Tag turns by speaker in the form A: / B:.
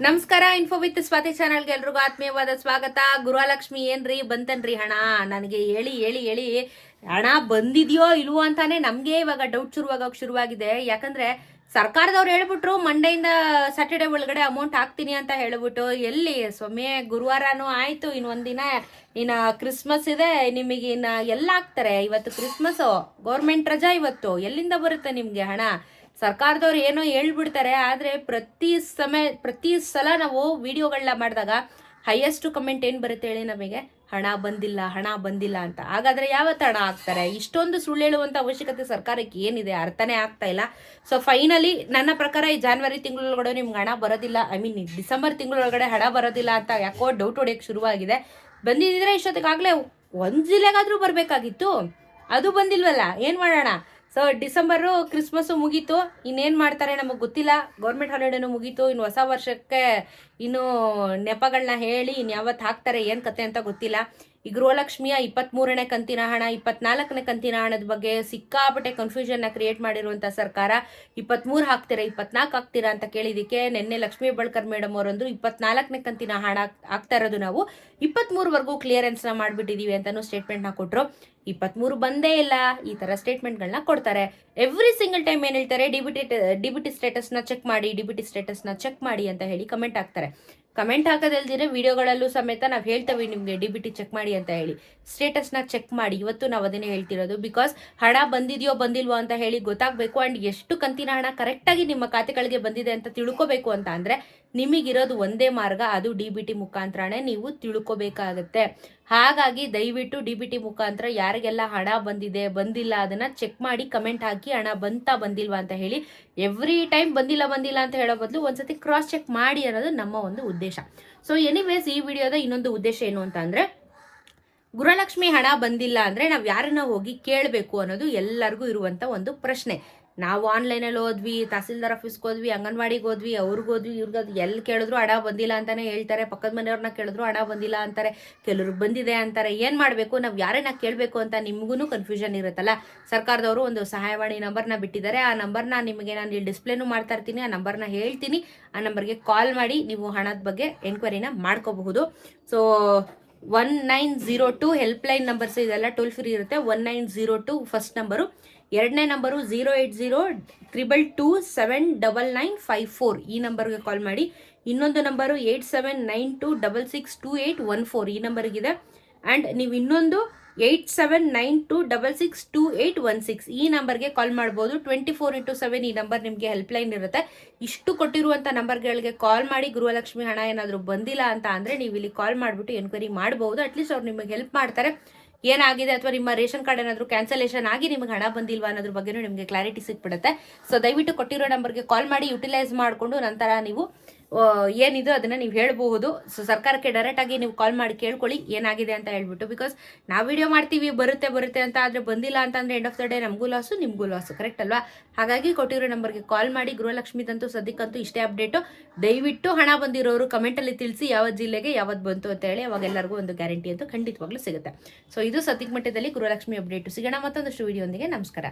A: ನಮಸ್ಕಾರ info with Swati ಚಾನಲ್ಗೆ ಎಲ್ರಿಗೂ ಆತ್ಮೀಯವಾದ ಸ್ವಾಗತ. ಗೃಹಲಕ್ಷ್ಮಿ ಏನ್ರಿ? ಬಂತನ್ರಿ ಹಣ? ನನಗೆ ಹೇಳಿ ಹೇಳಿ ಹೇಳಿ, ಹಣ ಬಂದಿದೆಯೋ ಇಲ್ವೋ ಅಂತಾನೆ ನಮಗೆ ಇವಾಗ ಡೌಟ್ ಶುರುವಾಗೋಕೆ ಶುರುವಾಗಿದೆ. ಯಾಕಂದ್ರೆ ಸರ್ಕಾರದವ್ರು ಹೇಳ್ಬಿಟ್ರು, ಮಂಡೆಯಿಂದ ಸ್ಯಾಟರ್ಡೆ ಒಳಗಡೆ ಅಮೌಂಟ್ ಹಾಕ್ತೀನಿ ಅಂತ ಹೇಳ್ಬಿಟ್ಟು, ಎಲ್ಲಿ ಸ್ವಾಮಿ, ಗುರುವಾರನೂ ಆಯಿತು ಇನ್ನು ಒಂದಿನ ಇನ್ನು ಕ್ರಿಸ್ಮಸ್ ಇದೆ, ನಿಮಗೆ ಇನ್ನು ಎಲ್ಲ ಹಾಕ್ತಾರೆ. ಇವತ್ತು ಕ್ರಿಸ್ಮಸ್ಸು ಗೌರ್ಮೆಂಟ್ ರಜಾ ಇವತ್ತು. ಎಲ್ಲಿಂದ ಬರುತ್ತೆ ನಿಮಗೆ ಹಣ? ಸರ್ಕಾರದವ್ರು ಏನೋ ಹೇಳ್ಬಿಡ್ತಾರೆ, ಆದರೆ ಪ್ರತಿ ಸಮಯ ಪ್ರತಿ ಸಲ ನಾವು ವಿಡಿಯೋಗಳನ್ನ ಮಾಡಿದಾಗ ಹೈಯೆಸ್ಟ್ ಕಮೆಂಟ್ ಏನು ಬರುತ್ತೆ ಹೇಳಿ ನಮಗೆ? ಹಣ ಬಂದಿಲ್ಲ ಹಣ ಬಂದಿಲ್ಲ ಅಂತ. ಹಾಗಾದ್ರೆ ಯಾವತ್ತು ಹಣ ಆಗ್ತಾರೆ ಇಷ್ಟೊಂದು ಸುಳ್ಳು ಹೇಳುವಂಥ ಅವಶ್ಯಕತೆ ಸರ್ಕಾರಕ್ಕೆ ಏನಿದೆ? ಅರ್ಥನೇ ಆಗ್ತಾ ಇಲ್ಲ. ಸೊ ಫೈನಲಿ ನನ್ನ ಪ್ರಕಾರ ಈ ಜಾನ್ವರಿ ತಿಂಗಳೊಳಗಡೆ ನಿಮ್ಗೆ ಹಣ ಬರೋದಿಲ್ಲ. ಐ ಮೀನ್ ಡಿಸೆಂಬರ್ ತಿಂಗಳೊಳಗಡೆ ಹಣ ಬರೋದಿಲ್ಲ ಅಂತ ಯಾಕೋ ಡೌಟ್ ಹೊಡೆಯೋಕ್ಕೆ ಶುರುವಾಗಿದೆ. ಬಂದಿದ್ದರೆ ಇಷ್ಟೊತ್ತಿಗಾಗಲೇ ಒಂದು ಜಿಲ್ಲೆಗಾದರೂ ಬರಬೇಕಾಗಿತ್ತು. ಅದು ಬಂದಿಲ್ವಲ್ಲ? ಏನು ಮಾಡೋಣ? ಸೊ ಡಿಸೆಂಬರು ಕ್ರಿಸ್ಮಸ್ಸು ಮುಗೀತು. ಇನ್ನೇನು ಮಾಡ್ತಾರೆ ನಮಗೆ ಗೊತ್ತಿಲ್ಲ. ಗೌರ್ಮೆಂಟ್ ಹಾಲಿಡೇನು ಮುಗೀತು. ಇನ್ನು ಹೊಸ ವರ್ಷಕ್ಕೆ ಇನ್ನು ನೆಪಗಳನ್ನ ಹೇಳಿ ಇನ್ಯಾವತ್ತು ಹಾಕ್ತಾರೆ, ಏನು ಕತೆ ಅಂತ ಗೊತ್ತಿಲ್ಲ. ಈ ಗೃಹಲಕ್ಷ್ಮಿಯ ಇಪ್ಪತ್ತ್ಮೂರನೇ ಕಂತಿನ ಹಣ, ಇಪ್ಪತ್ನಾಲ್ಕನೇ ಕಂತಿನ ಹಣದ ಬಗ್ಗೆ ಸಿಕ್ಕಾಪಟ್ಟೆ ಕನ್ಫ್ಯೂಷನ್ನ ಕ್ರಿಯೇಟ್ ಮಾಡಿರುವಂಥ ಸರ್ಕಾರ ಇಪ್ಪತ್ತ್ಮೂರು ಹಾಕ್ತೀರಾ, ಇಪ್ಪತ್ನಾಲ್ಕು ಹಾಕ್ತೀರಾ ಅಂತ ಕೇಳಿದಕ್ಕೆ ನಿನ್ನೆ ಲಕ್ಷ್ಮೀ ಬಳ್ಕರ್ ಮೇಡಮ್ ಅವರಂದ್ರು ಇಪ್ಪತ್ನಾಲ್ಕನೇ ಕಂತಿನ ಹಣ ಆಗ್ತಾ ಇರೋದು ನಾವು. ಇಪ್ಪತ್ತ್ಮೂರವರೆಗೂ ಕ್ಲಿಯರೆನ್ಸ್ನ ಮಾಡಿಬಿಟ್ಟಿದ್ದೀವಿ ಅಂತಲೂ ಸ್ಟೇಟ್ಮೆಂಟ್ನ ಕೊಟ್ಟರು ಇಪ್ಪತ್ತ್ಮೂರು ಬಂದೇ ಇಲ್ಲ, ಈ ಥರ ಸ್ಟೇಟ್ಮೆಂಟ್ಗಳನ್ನ ಕೊಡ್ತಾರೆ. ಎವ್ರಿ ಸಿಂಗಲ್ ಟೈಮ್ ಏನು ಹೇಳ್ತಾರೆ ಡಿಬಿಟಿ ಡಿಬಿಟಿ ಸ್ಟೇಟಸ್ನ ಚೆಕ್ ಮಾಡಿ ಡಿಬಿಟಿ ಸ್ಟೇಟಸ್ನ ಚೆಕ್ ಮಾಡಿ ಅಂತ ಹೇಳಿ ಕಮೆಂಟ್ ಹಾಕ್ತಾರೆ. ಕಮೆಂಟ್ ಹಾಕೋದಲ್ದಿರ ವಿಡಿಯೋಗಳಲ್ಲೂ ಸಮೇತ ನಾವು ಹೇಳ್ತೇವೆ, ನಿಮಗೆ ಡಿ ಬಿ ಟಿ ಚೆಕ್ ಮಾಡಿ ಅಂತ ಹೇಳಿ. ಸ್ಟೇಟಸ್ನ ಚೆಕ್ ಮಾಡಿ, ಇವತ್ತು ನಾವು ಅದನ್ನೇ ಹೇಳ್ತಿರೋದು. ಬಿಕಾಸ್ ಹಣ ಬಂದಿದೆಯೋ ಬಂದಿಲ್ವೋ ಅಂತ ಹೇಳಿ ಗೊತ್ತಾಗಬೇಕು ಆ್ಯಂಡ್ ಎಷ್ಟು ಕಂತಿನ ಹಣ ಕರೆಕ್ಟಾಗಿ ನಿಮ್ಮ ಖಾತೆಗಳಿಗೆ ಬಂದಿದೆ ಅಂತ ತಿಳ್ಕೊಬೇಕು ಅಂತ ಅಂದರೆ ನಿಮಗಿರೋದು ಒಂದೇ ಮಾರ್ಗ, ಅದು ಡಿ ಬಿ ಟಿ ಮುಖಾಂತರನೇ ನೀವು ತಿಳ್ಕೊಬೇಕಾಗತ್ತೆ. ಹಾಗಾಗಿ ದಯವಿಟ್ಟು ಡಿ ಬಿ ಟಿ ಮುಖಾಂತರ ಯಾರಿಗೆಲ್ಲ ಹಣ ಬಂದಿದೆ, ಬಂದಿಲ್ಲ ಅದನ್ನು ಚೆಕ್ ಮಾಡಿ ಕಮೆಂಟ್ ಹಾಕಿ ಹಣ ಬಂತಾ ಬಂದಿಲ್ವಾ ಅಂತ ಹೇಳಿ. ಎವ್ರಿ ಟೈಮ್ ಬಂದಿಲ್ಲ ಬಂದಿಲ್ಲ ಅಂತ ಹೇಳೋ ಬದಲು ಒಂದ್ಸತಿ ಕ್ರಾಸ್ ಚೆಕ್ ಮಾಡಿ ಅನ್ನೋದು ನಮ್ಮ ಒಂದು ಉದ್ದೇಶ. ಸೊ ಎನಿವೇಸ್ ಈ ವಿಡಿಯೋದ ಇನ್ನೊಂದು ಉದ್ದೇಶ ಏನು ಅಂತ ಅಂದರೆ, ಗೃಹಲಕ್ಷ್ಮಿ ಹಣ ಬಂದಿಲ್ಲ ಅಂದರೆ ನಾವು ಯಾರನ್ನ ಹೋಗಿ ಕೇಳಬೇಕು ಅನ್ನೋದು ಎಲ್ಲರಿಗೂ ಇರುವಂಥ ಒಂದು ಪ್ರಶ್ನೆ. ನಾವು ಆನ್ಲೈನಲ್ಲಿ ಹೋದ್ವಿ, ತಹಸೀಲ್ದಾರ್ ಆಫೀಸ್ಗೆ ಹೋದ್ವಿ, ಅಂಗನವಾಡಿಗೆ ಹೋದ್ವಿ, ಅವ್ರಿಗೆ ಹೋದ್ವಿ, ಇವ್ರಿಗೆ ಎಲ್ಲಿ ಕೇಳಿದ್ರು ಹಣ ಬಂದಿಲ್ಲ ಅಂತಾನೆ ಹೇಳ್ತಾರೆ. ಪಕ್ಕದ ಮನೆಯವ್ರನ್ನ ಕೇಳಿದ್ರು ಹಣ ಬಂದಿಲ್ಲ ಅಂತಾರೆ. ಕೆಲವ್ರಿಗೆ ಬಂದಿದೆ ಅಂತಾರೆ. ಏನು ಮಾಡಬೇಕು? ನಾವು ಯಾರನ್ನ ಕೇಳಬೇಕು ಅಂತ ನಿಮಗೂ ಕನ್ಫ್ಯೂಷನ್ ಇರುತ್ತಲ್ಲ. ಸರ್ಕಾರದವರು ಒಂದು ಸಹಾಯವಾಣಿ ನಂಬರ್ನ ಬಿಟ್ಟಿದ್ದಾರೆ. ಆ ನಂಬರ್ನ ನಿಮಗೆ ನಾನು ಇಲ್ಲಿ ಡಿಸ್ಪ್ಲೇನು ಮಾಡ್ತಾ ಇರ್ತೀನಿ. ಆ ನಂಬರ್ನ ಹೇಳ್ತೀನಿ. ಆ ನಂಬರ್ಗೆ ಕಾಲ್ ಮಾಡಿ ನೀವು ಹಣದ ಬಗ್ಗೆ ಎನ್ಕ್ವೈರಿನ ಮಾಡ್ಕೋಬಹುದು. So one nine zero two helpline numbers ಇದೆಲ್ಲ ಟೋಲ್ ಫ್ರೀ ಇರುತ್ತೆ. One nine zero two first number ಎರಡನೇ number zero eight zero triple two seven double nine five four ಈ ನಂಬರ್ಗೆ ಕಾಲ್ ಮಾಡಿ. ಇನ್ನೊಂದು number eight seven nine two double six two eight one four ಈ ನಂಬರ್ಗಿದೆ and ನೀವು ಇನ್ನೊಂದು eight seven nine two double six two eight one six ಈ ನಂಬರ್ಗೆ ಕಾಲ್ ಮಾಡ್ಬೋದು. ಟ್ವೆಂಟಿ ಫೋರ್ ಇಂಟು ಸೆವೆನ್ ಈ ನಂಬರ್ ನಿಮಗೆ ಹೆಲ್ಪ್ಲೈನ್ ಇರುತ್ತೆ. ಇಷ್ಟು ಕೊಟ್ಟಿರುವಂಥ ನಂಬರ್ಗಳಿಗೆ ಕಾಲ್ ಮಾಡಿ ಗೃಹಲಕ್ಷ್ಮಿ ಹಣ ಏನಾದರೂ ಬಂದಿಲ್ಲ ಅಂತ ಅಂದರೆ ನೀವು ಇಲ್ಲಿ ಕಾಲ್ ಮಾಡಿಬಿಟ್ಟು ಎನ್ಕ್ವೈರಿ ಮಾಡ್ಬೋದು. ಅಟ್ಲೀಸ್ಟ್ ಅವ್ರು ನಿಮಗೆ ಹೆಲ್ಪ್ ಮಾಡ್ತಾರೆ. ಏನಾಗಿದೆ ಅಥವಾ ನಿಮ್ಮ ರೇಷನ್ ಕಾರ್ಡ್ ಏನಾದರೂ ಕ್ಯಾನ್ಸಲೇಷನ್ ಆಗಿ ನಿಮಗೆ ಹಣ ಬಂದಿಲ್ವಾ ಅನ್ನೋದ್ರ ಬಗ್ಗೆನೂ ನಿಮಗೆ ಕ್ಲಾರಿಟಿ ಸಿಕ್ಬಿಡುತ್ತೆ. ಸೊ ದಯವಿಟ್ಟು ಕೊಟ್ಟಿರೋ ನಂಬರ್ಗೆ ಕಾಲ್ ಮಾಡಿ ಯುಟಿಲೈಸ್ ಮಾಡಿಕೊಂಡು ನಂತರ ನೀವು ಏನಿದೆ ಅದನ್ನು ನೀವು ಹೇಳಬಹುದು. ಸೊ ಸರ್ಕಾರಕ್ಕೆ ಡೈರೆಕ್ಟಾಗಿ ನೀವು ಕಾಲ್ ಮಾಡಿ ಕೇಳ್ಕೊಳ್ಳಿ ಏನಾಗಿದೆ ಅಂತ ಹೇಳ್ಬಿಟ್ಟು. ಬಿಕಾಸ್ ನಾವು ವಿಡಿಯೋ ಮಾಡ್ತೀವಿ, ಬರುತ್ತೆ ಬರುತ್ತೆ ಅಂತ ಆದರೆ ಬಂದಿಲ್ಲ ಅಂತಂದರೆ ಎಂಡ್ ಆಫ್ ದ ಡೇ ನಮಗೂ ಲಾಸು ನಿಮಗೂ ಲಾಸು ಕರೆಕ್ಟ್ ಅಲ್ವಾ? ಹಾಗಾಗಿ ಕೊಟ್ಟಿರೋ ನಂಬರ್ಗೆ ಕಾಲ್ ಮಾಡಿ ಗೃಹಲಕ್ಷ್ಮಿದಂತೂ ಸದ್ಯಕ್ಕಂತೂ ಇಷ್ಟೇ ಅಪ್ಡೇಟು ದಯವಿಟ್ಟು ಹಣ ಬಂದಿರೋರು ಕಮೆಂಟಲ್ಲಿ ತಿಳಿಸಿ ಯಾವ ಜಿಲ್ಲೆಗೆ ಯಾವತ್ತು ಬಂತು ಅಂತ ಹೇಳಿ ಅವಾಗ ಎಲ್ಲರಿಗೂ ಒಂದು ಗ್ಯಾರಂಟಿ ಅಂತೂ ಖಂಡಿತವಾಗ್ಲೂ ಸಿಗುತ್ತೆ. ಸೊ ಇದು ಸದ್ಯಕ್ಕೆ ಮಟ್ಟದಲ್ಲಿ ಗೃಹಲಕ್ಷ್ಮಿ ಅಪ್ಡೇಟು ಸಿಗೋಣ ಮತ್ತೊಂದಷ್ಟು ವಿಡಿಯೋ ನಮಸ್ಕಾರ.